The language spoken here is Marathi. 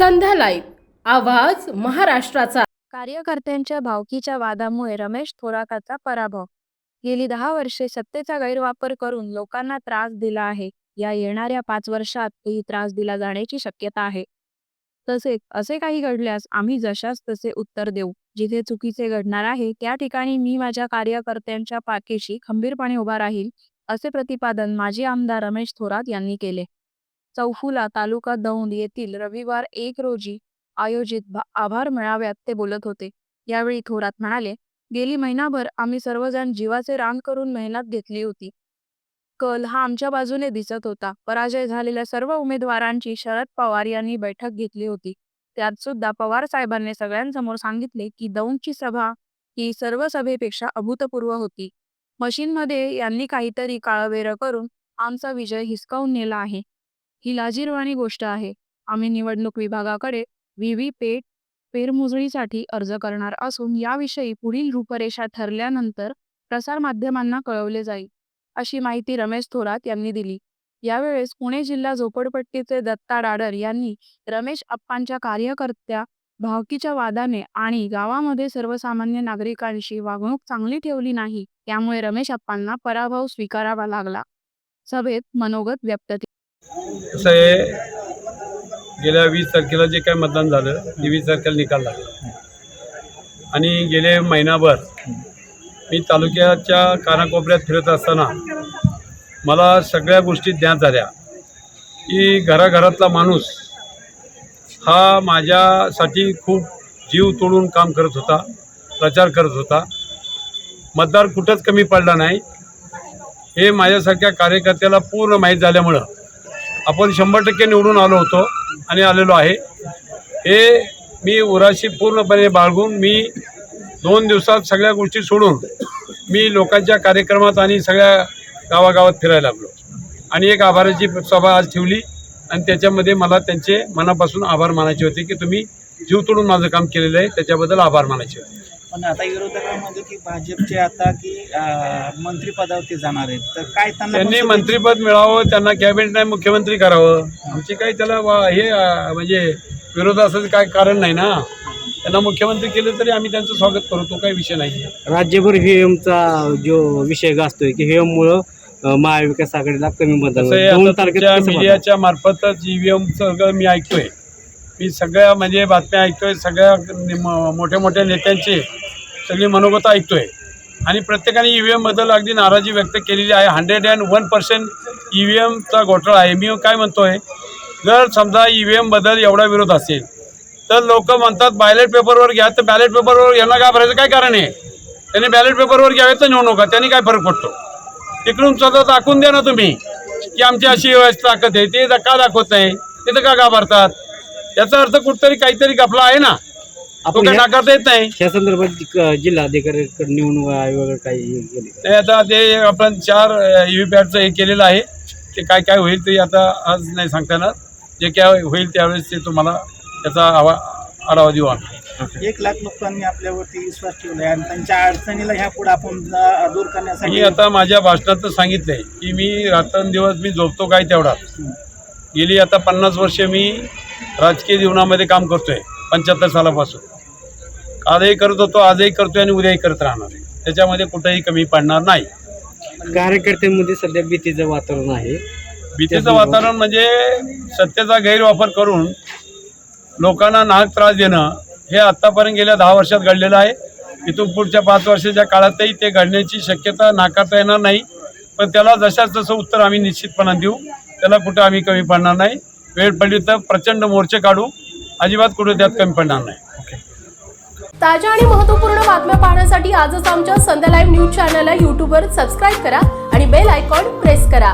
संध्या लाईव्ह आवाज महाराष्ट्राचा. कार्यकर्त्यांच्या भावकीच्या वादामुळे रमेश थोराताचा पराभव. गेली दहा वर्षे सत्तेचा गैरवापर करून लोकांना त्रास दिला आहे. या येणाऱ्या पाच वर्षातही त्रास दिला जाण्याची शक्यता आहे. तसेच असे काही घडल्यास आम्ही जशास तसे उत्तर देऊ. जिथे चुकीचे घडणार आहे त्या ठिकाणी मी माझ्या कार्यकर्त्यांच्या पाठीशी खंबीरपणे उभा राहील असे प्रतिपादन माजी आमदार रमेश थोरात यांनी केले. चौफुला तालुका दौंड येथील रविवार एक रोजी आयोजित आभार मेळाव्यात ते बोलत होते. यावेळी थोरात म्हणाले गेली महिनाभर आम्ही सर्वजण जीवाचे रान करून मेहनत घेतली होती. कल हा आमच्या बाजूने दिसत होता. पराजय झालेल्या सर्व उमेदवारांची शरद पवार यांनी बैठक घेतली होती. त्यात सुद्धा पवार साहेबांनी सगळ्यांसमोर सांगितले की दौंडची सभा ही सर्व सभेपेक्षा अभूतपूर्व होती. मशीनमध्ये यांनी काहीतरी काळवेर करून आमचा विजय हिसकावून नेला आहे. ही लाजीरवाणी गोष्ट आहे. आम्ही निवडणूक विभागाकडे व्ही पेट पेरमोजणीसाठी अर्ज करणार असून याविषयी पुढील रूपरेषा ठरल्यानंतर प्रसारमाध्यमांना कळवले जाईल अशी माहिती रमेश थोरात यांनी दिली. यावेळेस पुणे जिल्हा झोपडपट्टीचे दत्ता डाडर यांनी रमेश अप्पांच्या कार्यकर्त्या भावकीच्या वादाने आणि गावामध्ये सर्वसामान्य नागरिकांशी वागणूक चांगली ठेवली नाही त्यामुळे रमेश अप्पांना पराभव स्वीकारावा लागला. सभेत मनोगत व्यक्त कसं आहे गेल्या वीस तारखेला जे काय मतदान झालं ते वीस तारखेला निकाल लागला. आणि गेले महिनाभर मी तालुक्याच्या कानाकोपऱ्यात फिरत असताना मला सगळ्या गोष्टी ज्ञात झाल्या की घराघरातला माणूस हा माझ्यासाठी खूप जीव तोडून काम करत होता प्रचार करत होता. मतदार कुठंच कमी पडला नाही. हे माझ्यासारख्या कार्यकर्त्याला पूर्ण माहीत झाल्यामुळं आपण शंभर टक्के निवडून आलो होतो आणि आलेलो आहे. हे मी उराशी पूर्णपणे बाळगून मी दोन दिवसात सगळ्या गोष्टी सोडून मी लोकांच्या कार्यक्रमात आणि सगळ्या गावागावात फिरायला लागलो. आणि एक आभाराची सभा आज ठेवली आणि त्याच्यामध्ये मला त्यांचे मनापासून आभार मानायचे होते की तुम्ही जीव तोडून माझं काम केलेलं आहे त्याच्याबद्दल आभार मानायचे होते. पण आता विरोधकांमध्ये की भाजपचे आता की मंत्रिपदावरती जाणार आहेत. तर काय त्यांना त्यांनी मंत्रिपद मिळावं त्यांना कॅबिनेट नाही मुख्यमंत्री करावं. आमची काही त्याला हे म्हणजे विरोध असायचं काय कारण नाही ना. त्यांना मुख्यमंत्री केलं तरी आम्ही त्यांचं स्वागत करू तो काही विषय नाही. राज्यभर व्हीएमचा जो विषय गाजतोय की व्हीएम मुळे महाविकास आघाडीला कमी असं मतदान? मीडियाच्या मार्फतच ईव्हीएम सगळं मी ऐकतोय. मी सगळ्या म्हणजे बातम्या ऐकतोय सगळ्या म- मोठ्या मोठ्या नेत्यांचे सगळी मनोगत ऐकतोय. आणि प्रत्येकाने ई व्ही एमबद्दल अगदी नाराजी व्यक्त केलेली आहे. Hundred and one percent E V एमचा घोटाळा आहे. मी काय म्हणतोय जर समजा ई व्ही एमबद्दल एवढा विरोध असेल तर लोक म्हणतात बॅलेट पेपरवर घ्या. तर बॅलेट पेपरवर यांना काय भरायचं काय कारण आहे? त्यांनी बॅलेट पेपरवर घ्यावे तर निवडणुका नका त्यांनी काय फरक पडतो? तिकडून स्वतः दाखवून द्या ना तुम्ही की आमची अशी व्यवस्था ताकद आहे. ते का दाखवत नाही. तिथं का घाबरतात? याचा अर्थ कुठतरी काहीतरी गफला आहे ना. तो आपण काय नाकारता येत नाही. या संदर्भात क- जिल्हाधिकाऱ्यांकडे निवडणूक आयोगाकडे काही हे? ते आता ते आपण चार ई व्ही पॅडचं हे केलेलं आहे. ते काय काय होईल ते आता आज नाही सांगता येणार. जे काय होईल त्यावेळेस ते तुम्हाला त्याचा आवा आढावा देऊ आम्ही. एक लाख लोकांनी आपल्यावरती विश्वास ठेवलाय आणि त्यांच्या अडचणीला ह्या पुढे आपण दूर करण्यासाठी मी आता माझ्या भाषणात सांगितलंय की मी रात्रंदिवस मी झोपतो काय तेवढाच. गेली आता पन्नास वर्षे मी राजकीय जीवनामध्ये काम करतोय पंच्याहत्तर सालापासून. आजही करत होतो आजही करतोय आणि उद्याही करत राहणार आहे. त्याच्यामध्ये कुठेही कमी पडणार नाही. कार्यकर्त्यांमध्ये सध्या भीतीचं वातावरण आहे. भीतीचं वातावरण म्हणजे सत्तेचा गैरवापर करून लोकांना नाहक त्रास देणं हे आत्तापर्यंत गेल्या दहा वर्षात घडलेलं आहे. इथून पुढच्या पाच वर्षाच्या काळातही ते घडण्याची शक्यता नाकारता येणार नाही. पण त्याला जशाच तसं उत्तर आम्ही निश्चितपणाने देऊ. त्याला कुठं आम्ही कमी पडणार नाही. वेळ पडली तर प्रचंड मोर्चे काढू. अजिबात कुठं त्यात कमी पडणार नाही. ताज्या आणि महत्त्वपूर्ण बातम्या पाहण्यासाठी आजच आमच्या संध्या लाईव्ह न्यूज चॅनलला यूट्यूबवर सबस्क्राईब करा आणि बेल आयकॉन प्रेस करा.